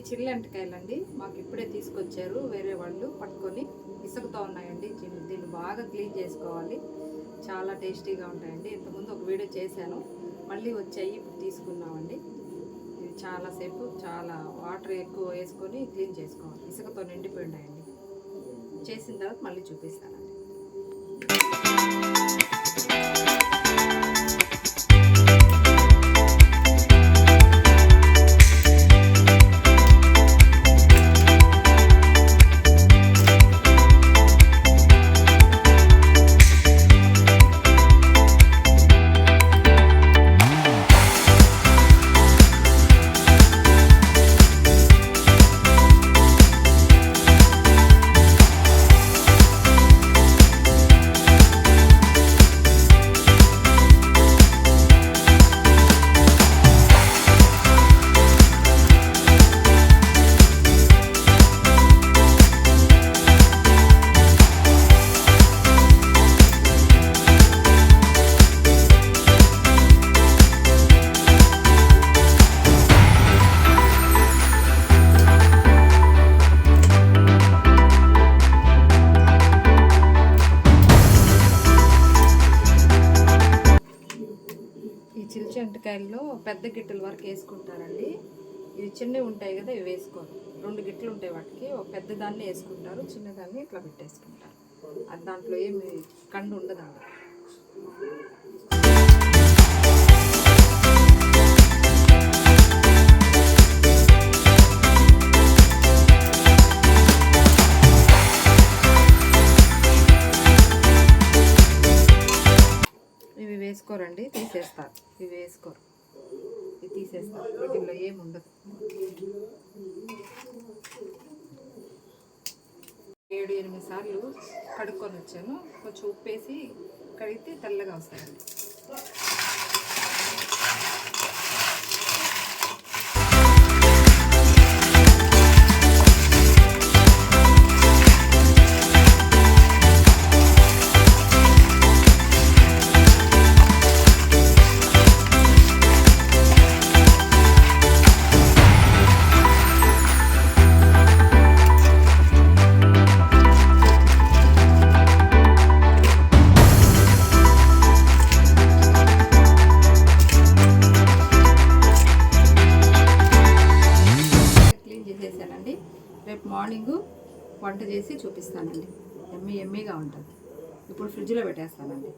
చిల్లంటికాయలండి మాకు ఇప్పుడే తీసుకొచ్చారు వేరే వాళ్ళు పట్టుకొని. ఇసుకతో ఉన్నాయండి దీన్ని దీన్ని బాగా క్లీన్ చేసుకోవాలి. చాలా టేస్టీగా ఉంటాయండి. ఇంతకుముందు ఒక వీడియో చేశాను మళ్ళీ వచ్చాయి ఇప్పుడు తీసుకున్నామండి. ఇది చాలాసేపు చాలా వాటర్ ఎక్కువ వేసుకొని క్లీన్ చేసుకోవాలి. ఇసుకతో నిండిపోయి ఉన్నాయండి. చేసిన తర్వాత మళ్ళీ చూపిస్తానండి. ఈ పెద్ద గిట్టెల వరకు వేసుకుంటారండి. ఇవి చిన్నవి ఉంటాయి కదా ఇవి వేసుకోరు. రెండు గిట్లు ఉంటాయి వాటికి. ఒక పెద్ద దాన్ని వేసుకుంటారు చిన్నదాన్ని ఇట్లా పెట్టేసుకుంటారు. అది దాంట్లో ఏమి కండు ఉండదండి వేసుకోరండి తీసేస్తారు. ఇవి వేసుకోరు. ఇవి తీసేస్తారు. వీటిల్లో ఏమి ఉండదు. ఏడు ఎనిమిది సార్లు కడుక్కొని వచ్చాను. కొంచెం ఉప్పు వేసి కడిగితే తెల్లగా వస్తాయండి. ఉంటుంది రేపు మార్నింగ్ వంట చేసి చూపిస్తానండి. ఎమ్మె ఎమ్మెగా ఉంటుంది. ఇప్పుడు ఫ్రిడ్జ్లో పెట్టేస్తానండి.